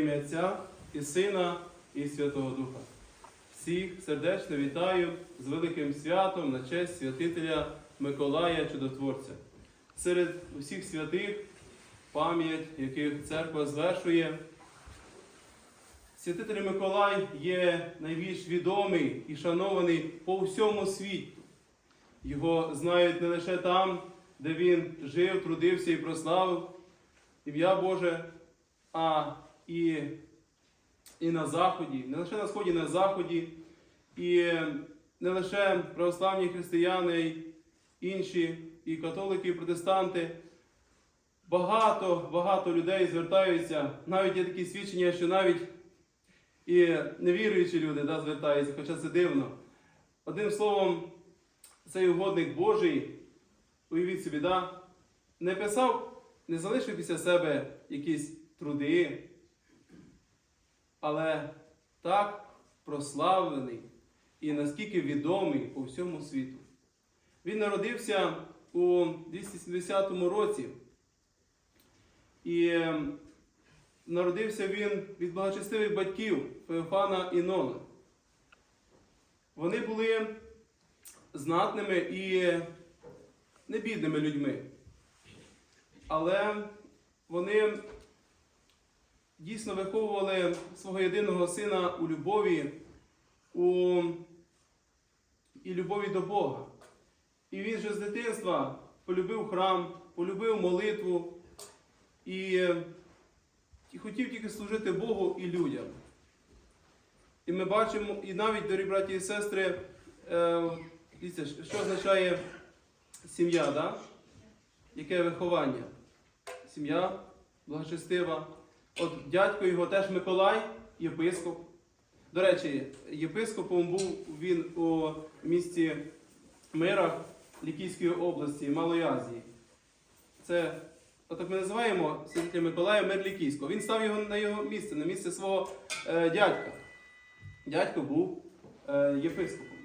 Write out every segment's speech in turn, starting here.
ім'я Отця і Сина і Святого Духа. Всіх сердечно вітаю з великим святом на честь святителя Миколая Чудотворця. Серед усіх святих, пам'ять яких церква звершує, святитель Миколай є найбільш відомий і шанований по всьому світі. Його знають не лише там, де він жив, трудився і прославив ім'я Боже, а і, і на Заході, не лише на Сході, на Заході, і не лише православні християни, інші, і католики, і протестанти. Багато, багато людей звертаються, навіть є такі свідчення, що навіть і невіруючі люди да, звертаються, хоча це дивно. Одним словом, цей угодник Божий, уявіть собі, да, не писав, не залишив після себе якісь труди, але так прославлений і наскільки відомий по всьому світу. Він народився у 270 році. І е, народився він від благочестивих батьків Феофана і Нона. Вони були знатними і небідними людьми. Але вони дійсно виховували свого єдиного сина у любові у... і любові до Бога. І він же з дитинства полюбив храм, полюбив молитву і, і хотів тільки служити Богу і людям. І ми бачимо, і навіть, дорогі браті і сестри, е, що означає сім'я, да? яке виховання? Сім'я благочестива. От дядько його теж Миколай, єпископ. До речі, єпископом був він у місті Мирах Лікійської області, Малої Азії. Це, отак ми називаємо святителя Миколая Мир Лікійського. Він став його на його місце, на місце свого е, дядька. Дядько був е, єпископом.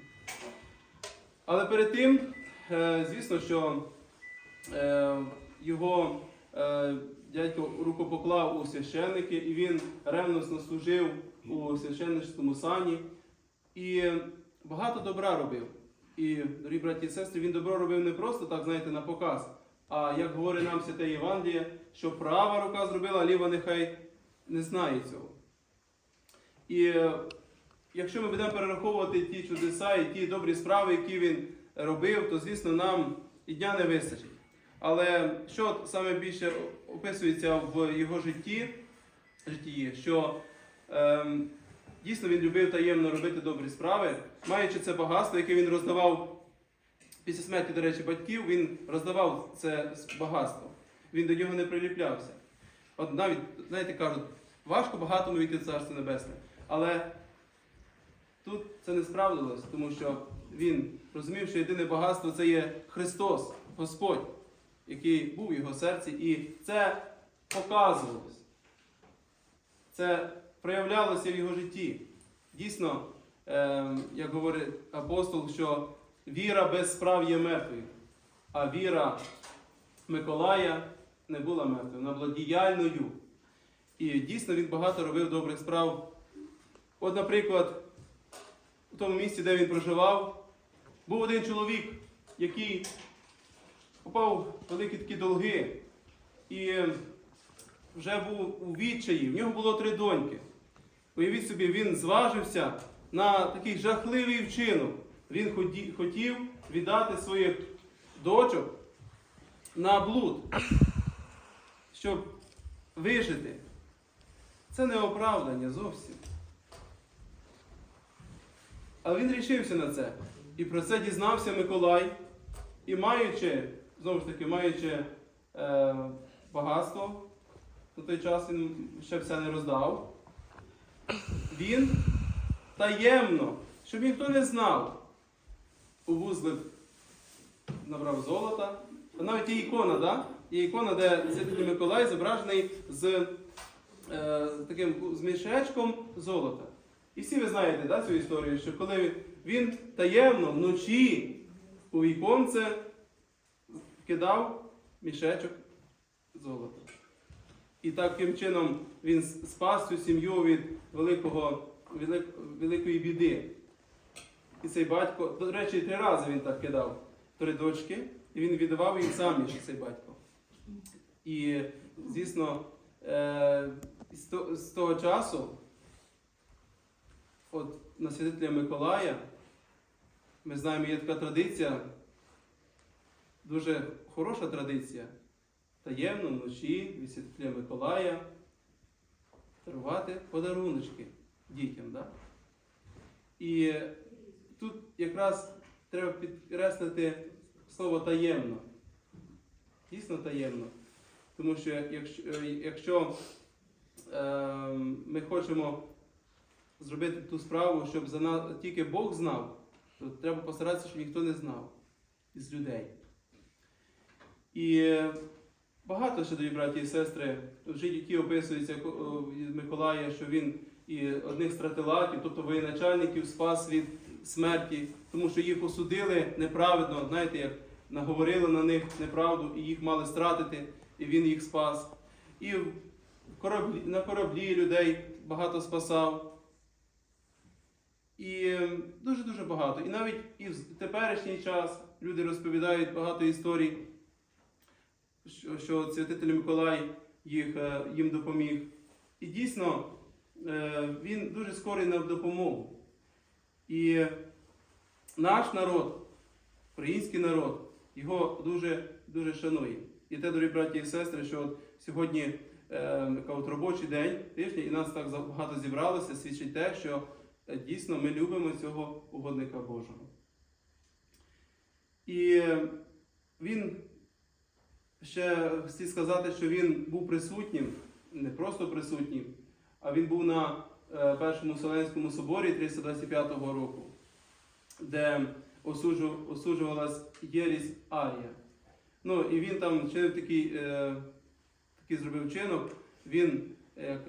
Але перед тим, е, звісно, що е, його дядько рукопоклав у священники, і він ревносно служив у священницькому сані. І багато добра робив. І, дорогі браті і сестри, він добро робив не просто так, знаєте, на показ, а як говорить нам святе Євангеліє, що права рука зробила, а ліва нехай не знає цього. І е, якщо ми будемо перераховувати ті чудеса і ті добрі справи, які він робив, то, звісно, нам і дня не вистачить. Але що саме більше описується в його житті, житті що ем, дійсно він любив таємно робити добрі справи, маючи це багатство, яке він роздавав після смерті, до речі, батьків, він роздавав це багатство. Він до нього не приліплявся. От навіть, знаєте, кажуть, важко багатому війти в Царство Небесне. Але тут це не справдилось, тому що він розумів, що єдине багатство це є Христос, Господь, який був в його серці, і це показувалось. Це проявлялося в його житті. Дійсно, е, як говорить апостол, що віра без справ є мертвою, а віра Миколая не була мертвою, вона була діяльною. І дійсно він багато робив добрих справ. От, наприклад, у тому місці, де він проживав, був один чоловік, який попав в великі такі долги і вже був у відчаї. В нього було три доньки. Уявіть собі, він зважився на такий жахливий вчинок. Він хотів віддати своїх дочок на блуд, щоб вижити. Це не оправдання зовсім. Але він рішився на це. І про це дізнався Миколай. І маючи, знову ж таки, маючи е, багатство, на той час він ще все не роздав. Він таємно, щоб ніхто не знав, у вузлик набрав золота. Навіть є ікона, да? є ікона, де Святий Миколай зображений з, е, таким з мішечком золота. І всі ви знаєте да, цю історію, що коли він таємно вночі у віконце кидав мішечок золота. І таким чином він спас цю сім'ю від великого, велик- великої біди. І цей батько, до речі, три рази він так кидав три дочки, і він віддавав їм заміж цей батько. І, звісно, е, з того часу, от на святителя Миколая, ми знаємо, є така традиція, дуже хороша традиція. Таємно вночі від святителя Миколая дарувати подаруночки дітям. Да? І тут якраз треба підкреслити слово таємно. Дійсно таємно. Тому що якщо, е, якщо е, ми хочемо зробити ту справу, щоб за нас тільки Бог знав, то треба постаратися, щоб ніхто не знав із людей. І е, багато ще дорогі браті і сестри в житті описується о, від Миколая, що він і одних стратилатів, тобто воєначальників, спас від смерті, тому що їх осудили неправедно, знаєте, як наговорили на них неправду, і їх мали стратити, і він їх спас. І кораблі, на кораблі людей багато спасав. І дуже-дуже багато. І навіть і в теперішній час люди розповідають багато історій, що, святитель Миколай їх, е, їм допоміг. І дійсно, е, він дуже скорий на допомогу. І наш народ, український народ, його дуже, дуже шанує. І те, дорогі браті і сестри, що от сьогодні е, от робочий день тижня, і нас так багато зібралося, свідчить те, що е, дійсно ми любимо цього угодника Божого. І він ще хотів сказати, що він був присутнім, не просто присутнім, а він був на е, Першому Вселенському соборі 325 року, де осуджу- осуджувалась єрість Арія. Ну, і він там чинив такий, е, такий зробив чинок, він е,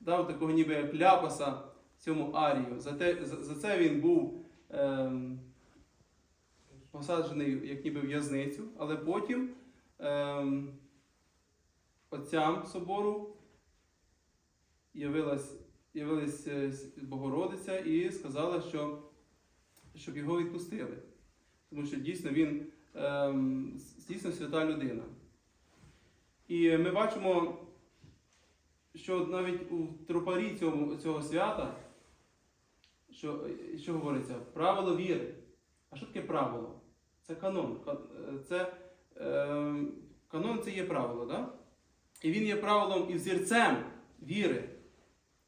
дав такого ніби як ляпаса цьому Арію. За, те, за, за це він був е, посаджений як ніби в'язницю, але потім е, отцям собору явилась, явилась е, Богородиця і сказала, що, щоб його відпустили. Тому що дійсно він ем, дійсно свята людина. І ми бачимо, що навіть у тропарі цього, цього свята, що, що говориться, правило віри. А що таке правило? Це канон. Е, Це, ем, канон це є правило, да? І він є правилом і взірцем віри,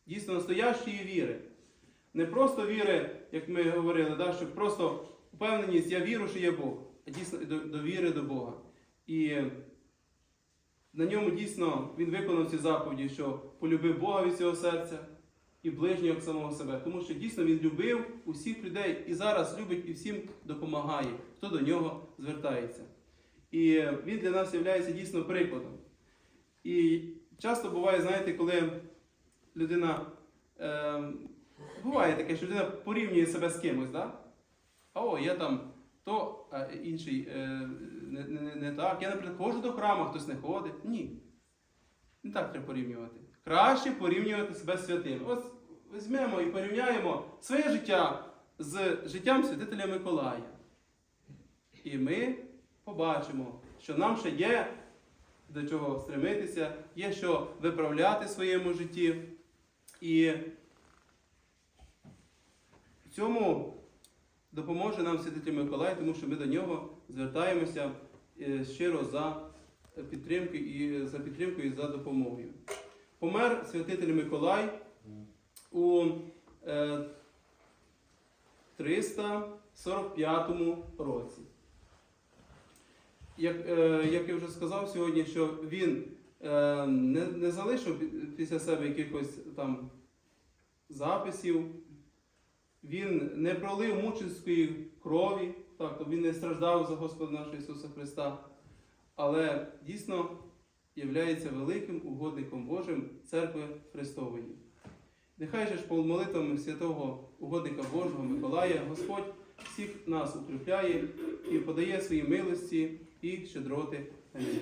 дійсно настоящої віри. Не просто віри, як ми говорили, да, що просто впевненість, я вірю, що є Бог, а дійсно до, довіри до Бога. І на ньому дійсно він виконав ці заповіді, що полюбив Бога від цього серця і ближнього як самого себе. Тому що дійсно він любив усіх людей і зараз любить і всім допомагає, хто до нього звертається. І він для нас є дійсно прикладом. І часто буває, знаєте, коли людина. Е, буває таке, що людина порівнює себе з кимось, да? А о, я там то, а інший е, не, не, не так. Я, наприклад, ходжу до храму, хтось не ходить. Ні. Не так треба порівнювати. Краще порівнювати себе з святим. Ось візьмемо і порівняємо своє життя з життям святителя Миколая. І ми побачимо, що нам ще є до чого стремитися, є що виправляти в своєму житті. І в цьому допоможе нам Святитель Миколай, тому що ми до нього звертаємося е, щиро за підтримкою і за підтримкою і за допомогою. Помер святитель Миколай у е, 345 році. Як, е, як я вже сказав сьогодні, що він е, не, не залишив після себе якихось там записів, він не пролив мученської крові, так, то він не страждав за Господа нашого Ісуса Христа, але дійсно являється великим угодником Божим церкви Христової. Нехай же ж по молитвам святого угодника Божого Миколая Господь всіх нас укріпляє і подає свої милості і щедроти. Амінь.